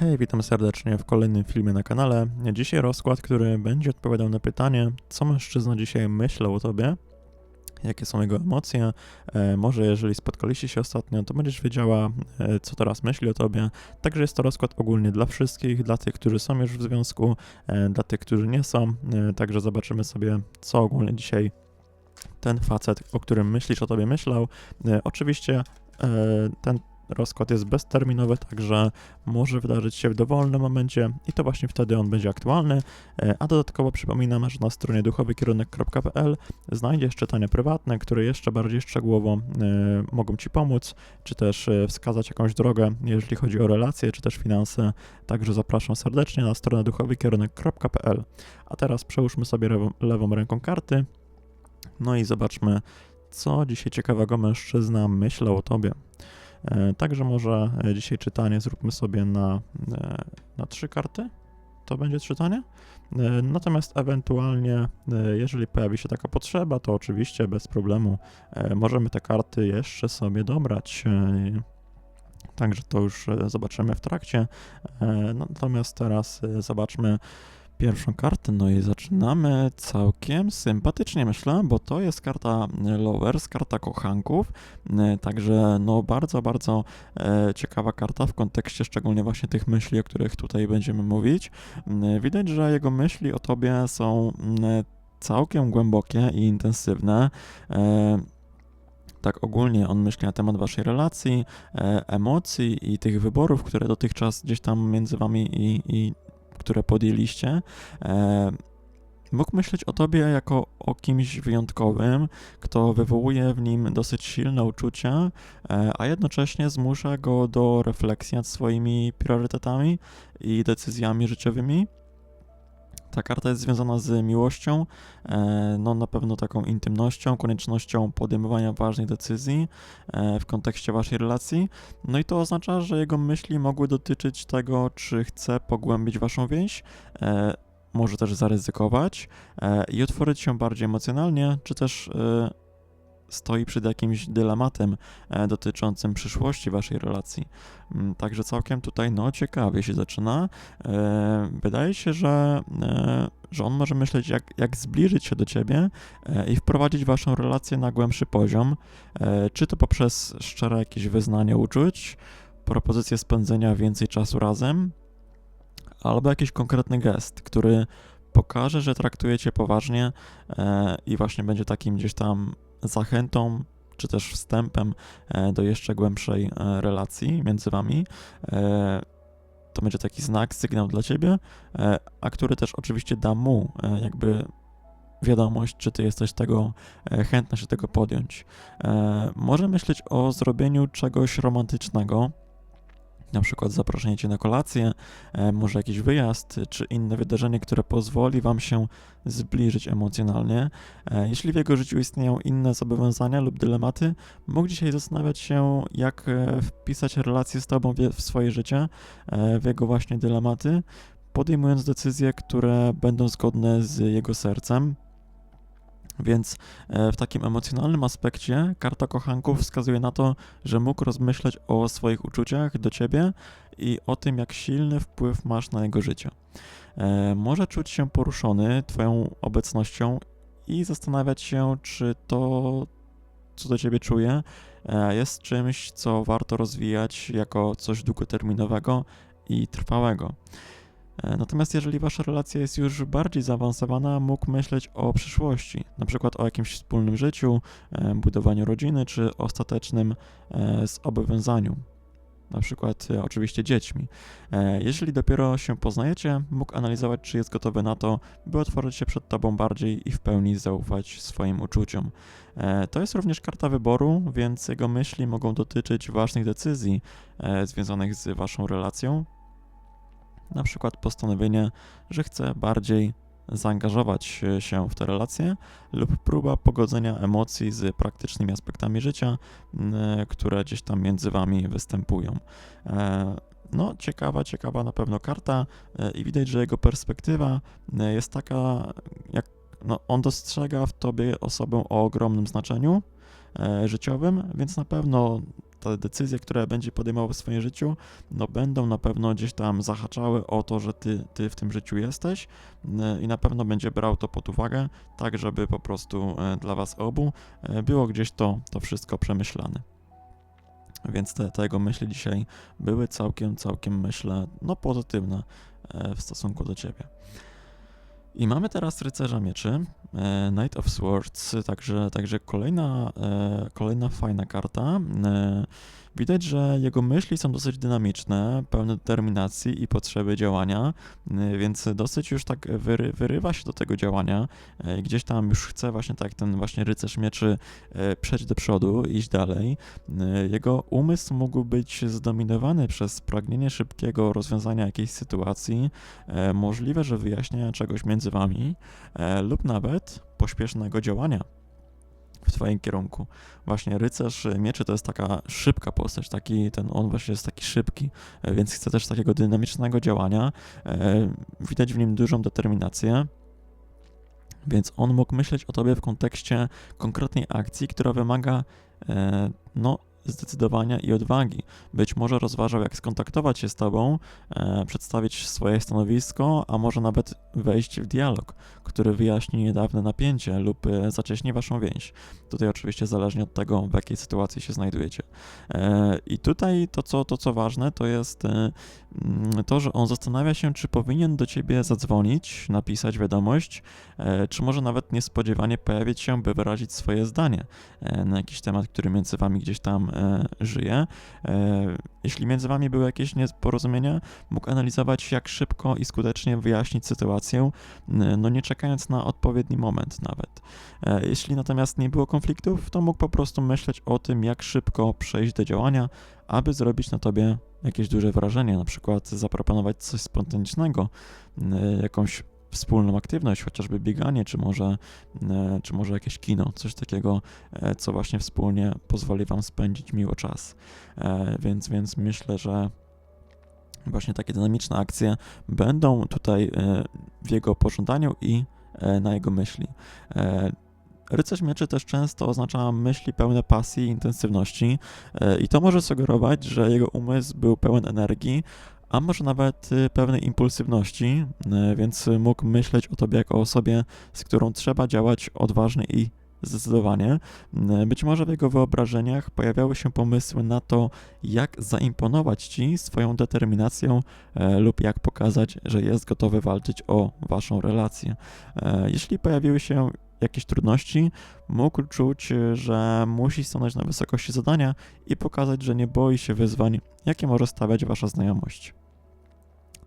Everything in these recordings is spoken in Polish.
Hej, witam serdecznie w kolejnym filmie na kanale. Dzisiaj rozkład, który będzie odpowiadał na pytanie, co mężczyzna dzisiaj myślał o tobie, jakie są jego emocje. E, może jeżeli spotkaliście się ostatnio, to będziesz wiedziała, e, co teraz myśli o tobie. Także jest to rozkład ogólnie dla wszystkich, dla tych, którzy są już w związku, e, dla tych, którzy nie są. E, także zobaczymy sobie, co ogólnie dzisiaj ten facet, o którym myślisz, o tobie myślał. E, oczywiście e, ten rozkład jest bezterminowy, także może wydarzyć się w dowolnym momencie i to właśnie wtedy on będzie aktualny. E, A dodatkowo przypominam, że na stronie duchowykierunek.pl znajdziesz czytania prywatne, które jeszcze bardziej szczegółowo e, mogą Ci pomóc, czy też e, wskazać jakąś drogę, jeżeli chodzi o relacje, czy też finanse. Także zapraszam serdecznie na stronę duchowykierunek.pl. A teraz przełóżmy sobie lewą, ręką karty, no i zobaczmy, co dzisiaj ciekawego mężczyzna myślał o Tobie. E, Także może e, dzisiaj czytanie zróbmy sobie na, e, na trzy karty. To będzie czytanie. Natomiast ewentualnie, jeżeli pojawi się taka potrzeba, to oczywiście bez problemu możemy te karty jeszcze sobie dobrać. Także to już zobaczymy w trakcie. Natomiast teraz zobaczmy pierwszą kartę. No i zaczynamy całkiem sympatycznie, myślę, bo to jest karta e, Lovers, karta kochanków. E, Także no bardzo, bardzo e, ciekawa karta w kontekście szczególnie właśnie tych myśli, o których tutaj będziemy mówić. Widać, że jego myśli o tobie są mm, całkiem głębokie i intensywne. Tak ogólnie on myśli na temat waszej relacji, e, emocji i tych wyborów, które dotychczas gdzieś tam między wami i, i które podjęliście. E, mógł myśleć o tobie jako o kimś wyjątkowym, kto wywołuje w nim dosyć silne uczucia, e, a jednocześnie zmusza go do refleksji nad swoimi priorytetami i decyzjami życiowymi. Ta karta jest związana z miłością, e, no na pewno taką intymnością, koniecznością podejmowania ważnych decyzji e, w kontekście waszej relacji. No i to oznacza, że jego myśli mogły dotyczyć tego, czy chce pogłębić waszą więź, e, może też zaryzykować i otworzyć się bardziej emocjonalnie, czy też stoi przed jakimś dylematem e, dotyczącym przyszłości waszej relacji. Mm, Także całkiem tutaj, no, ciekawie się zaczyna. E, Wydaje się, że, e, że on może myśleć, jak, jak zbliżyć się do ciebie i wprowadzić waszą relację na głębszy poziom, czy to poprzez szczere jakieś wyznanie uczuć, propozycję spędzenia więcej czasu razem, albo jakiś konkretny gest, który pokaże, że traktujecie poważnie e, i właśnie będzie takim gdzieś tam zachętą, czy też wstępem e, do jeszcze głębszej e, relacji między wami. To będzie taki znak, sygnał dla ciebie, a który też oczywiście da mu jakby wiadomość, czy ty jesteś tego chętna się tego podjąć. Może myśleć o zrobieniu czegoś romantycznego, na przykład zaproszenie cię na kolację, e, może jakiś wyjazd, czy inne wydarzenie, które pozwoli wam się zbliżyć emocjonalnie. E, Jeśli w jego życiu istnieją inne zobowiązania lub dylematy, mógł dzisiaj zastanawiać się, jak e, wpisać relacje z tobą w- swoje życie, e, w jego właśnie dylematy, podejmując decyzje, które będą zgodne z jego sercem. Więc e, w takim emocjonalnym aspekcie karta kochanków wskazuje na to, że mógł rozmyślać o swoich uczuciach do ciebie i o tym, jak silny wpływ masz na jego życie. E, Może czuć się poruszony Twoją obecnością i zastanawiać się, czy to, co do ciebie czuje, e, jest czymś, co warto rozwijać jako coś długoterminowego i trwałego. E, Natomiast jeżeli wasza relacja jest już bardziej zaawansowana, mógł myśleć o przyszłości, na przykład o jakimś wspólnym życiu, e, budowaniu rodziny czy ostatecznym e, zobowiązaniu, na przykład oczywiście dziećmi. Jeśli dopiero się poznajecie, mógł analizować, czy jest gotowy na to, by otworzyć się przed tobą bardziej i w pełni zaufać swoim uczuciom. To jest również karta wyboru, więc jego myśli mogą dotyczyć ważnych decyzji związanych z waszą relacją, na przykład postanowienie, że chce bardziej zaangażować się w tę relację lub próba pogodzenia emocji z praktycznymi aspektami życia, które gdzieś tam między wami występują. E, No, ciekawa, ciekawa na pewno karta e, i widać, że jego perspektywa e, jest taka, jak no, on dostrzega w tobie osobę o ogromnym znaczeniu życiowym, więc na pewno te decyzje, które będzie podejmował w swoim życiu, no będą na pewno gdzieś tam zahaczały o to, że ty, ty w tym życiu jesteś e, i na pewno będzie brał to pod uwagę, tak żeby po prostu e, dla was obu e, było gdzieś to, to wszystko przemyślane. Więc te, te jego myśli dzisiaj były całkiem, całkiem myślę, no pozytywne w stosunku do ciebie. I mamy teraz rycerza mieczy, e, Knight of Swords, także, także kolejna, e, kolejna fajna karta. E, widać, że jego myśli są dosyć dynamiczne, pełne determinacji i potrzeby działania, e, więc dosyć już tak wyry, wyrywa się do tego działania. E, gdzieś tam już chce właśnie tak ten właśnie rycerz mieczy e, przejść do przodu, iść dalej. Jego umysł mógł być zdominowany przez pragnienie szybkiego rozwiązania jakiejś sytuacji, możliwe, że wyjaśnienia czegoś między wami, lub nawet pośpiesznego działania w twoim kierunku. Właśnie rycerz mieczy to jest taka szybka postać, taki ten on właśnie jest taki szybki, e, więc chce też takiego dynamicznego działania. E, widać w nim dużą determinację. Więc on mógł myśleć o tobie w kontekście konkretnej akcji, która wymaga e, no, zdecydowania i odwagi. Być może rozważał, jak skontaktować się z tobą, e, przedstawić swoje stanowisko, a może nawet wejść w dialog, który wyjaśni niedawne napięcie lub e, zacieśni waszą więź. Tutaj oczywiście zależnie od tego, w jakiej sytuacji się znajdujecie. E, I tutaj to co, to, co ważne, to jest e, mm, to, że on zastanawia się, czy powinien do ciebie zadzwonić, napisać wiadomość, e, czy może nawet niespodziewanie pojawić się, by wyrazić swoje zdanie e, na jakiś temat, który między wami gdzieś tam e, żyje. E, jeśli między wami były jakieś nieporozumienia, mógł analizować, jak szybko i skutecznie wyjaśnić sytuację, no nie czekając na odpowiedni moment nawet. E, jeśli natomiast nie było konfliktów, to mógł po prostu myśleć o tym, jak szybko przejść do działania, aby zrobić na tobie jakieś duże wrażenie, na przykład zaproponować coś spontanicznego, jakąś wspólną aktywność, chociażby bieganie, czy może, e, czy może jakieś kino, coś takiego, e, co właśnie wspólnie pozwoli Wam spędzić miło czas. E, Więc, więc myślę, że właśnie takie dynamiczne akcje będą tutaj w jego pożądaniu i na jego myśli. Rycerz mieczy też często oznacza myśli pełne pasji i intensywności i to może sugerować, że jego umysł był pełen energii, a może nawet y, pewnej impulsywności, y, więc mógł myśleć o tobie jako o osobie, z którą trzeba działać odważnie i zdecydowanie. Y, Być może w jego wyobrażeniach pojawiały się pomysły na to, jak zaimponować ci swoją determinacją e, lub jak pokazać, że jest gotowy walczyć o waszą relację. E, Jeśli pojawiły się jakieś trudności, mógł czuć, że musi stanąć na wysokości zadania i pokazać, że nie boi się wyzwań, jakie może stawiać wasza znajomość.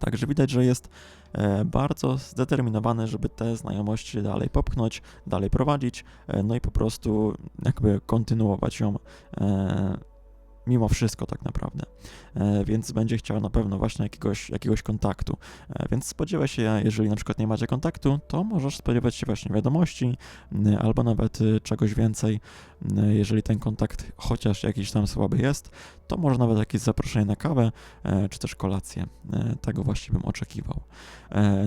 Także widać, że jest e, bardzo zdeterminowany, żeby te znajomości dalej popchnąć, dalej prowadzić, e, no i po prostu jakby kontynuować ją e, mimo wszystko tak naprawdę. E, więc będzie chciał na pewno właśnie jakiegoś, jakiegoś kontaktu. E, więc spodziewaj się, jeżeli na przykład nie macie kontaktu, to możesz spodziewać się właśnie wiadomości albo nawet y, czegoś więcej. Jeżeli ten kontakt chociaż jakiś tam słaby jest, to może nawet jakieś zaproszenie na kawę, e, czy też kolację. Tego właśnie bym oczekiwał.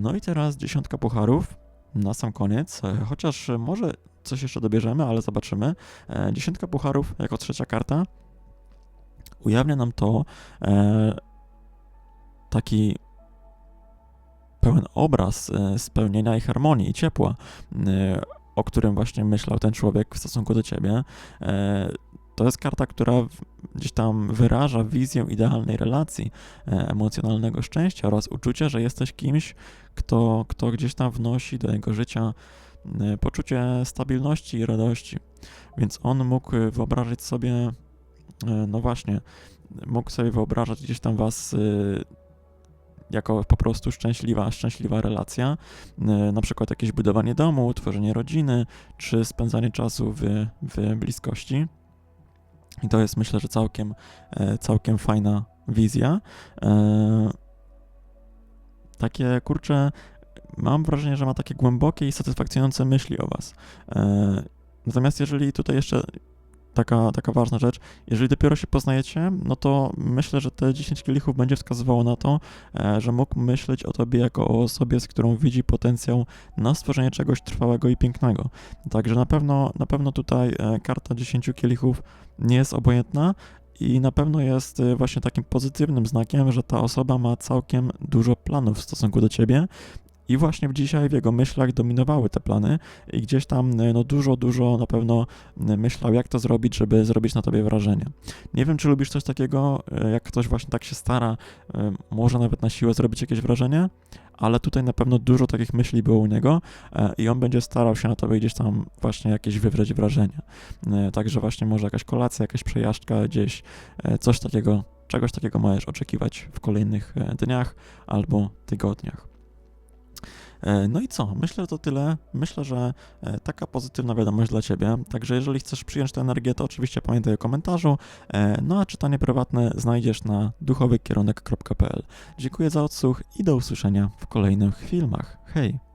No i teraz dziesiątka pucharów na sam koniec, chociaż może coś jeszcze dobierzemy, ale zobaczymy. Dziesiątka pucharów jako trzecia karta ujawnia nam to e, taki pełen obraz e, spełnienia i harmonii i ciepła, e, o którym właśnie myślał ten człowiek w stosunku do ciebie. E, to jest karta, która gdzieś tam wyraża wizję idealnej relacji, emocjonalnego szczęścia oraz uczucia, że jesteś kimś, kto, kto gdzieś tam wnosi do jego życia poczucie stabilności i radości. Więc on mógł wyobrazić sobie, no właśnie, mógł sobie wyobrażać gdzieś tam was y, jako po prostu szczęśliwa, szczęśliwa relacja, y, na przykład jakieś budowanie domu, tworzenie rodziny, czy spędzanie czasu w, w bliskości. I to jest myślę, że całkiem, e, całkiem fajna wizja. E, Takie kurcze, mam wrażenie, że ma takie głębokie i satysfakcjonujące myśli o was. E, Natomiast jeżeli tutaj jeszcze taka, taka ważna rzecz, jeżeli dopiero się poznajecie, no to myślę, że te 10 kielichów będzie wskazywało na to, e, że mógł myśleć o tobie jako o osobie, z którą widzi potencjał na stworzenie czegoś trwałego i pięknego. Także na pewno, na pewno tutaj e, karta 10 kielichów nie jest obojętna i na pewno jest y, właśnie takim pozytywnym znakiem, że ta osoba ma całkiem dużo planów w stosunku do ciebie. I właśnie dzisiaj w jego myślach dominowały te plany i gdzieś tam y, no dużo, dużo na pewno y, myślał, jak to zrobić, żeby zrobić na tobie wrażenie. Nie wiem, czy lubisz coś takiego, y, jak ktoś właśnie tak się stara, może nawet na siłę zrobić jakieś wrażenie, ale tutaj na pewno dużo takich myśli było u niego e, i on będzie starał się na tobie gdzieś tam właśnie jakieś wywrzeć wrażenie. E, Także właśnie może jakaś kolacja, jakaś przejażdżka gdzieś, e, coś takiego, czegoś takiego możesz oczekiwać w kolejnych e, dniach albo tygodniach. E, No i co? Myślę, że to tyle. Myślę, że e, taka pozytywna wiadomość dla Ciebie. Także jeżeli chcesz przyjąć tę energię, to oczywiście pamiętaj o komentarzu. E, No a czytanie prywatne znajdziesz na duchowykierunek.pl. Dziękuję za odsłuch i do usłyszenia w kolejnych filmach. Hej!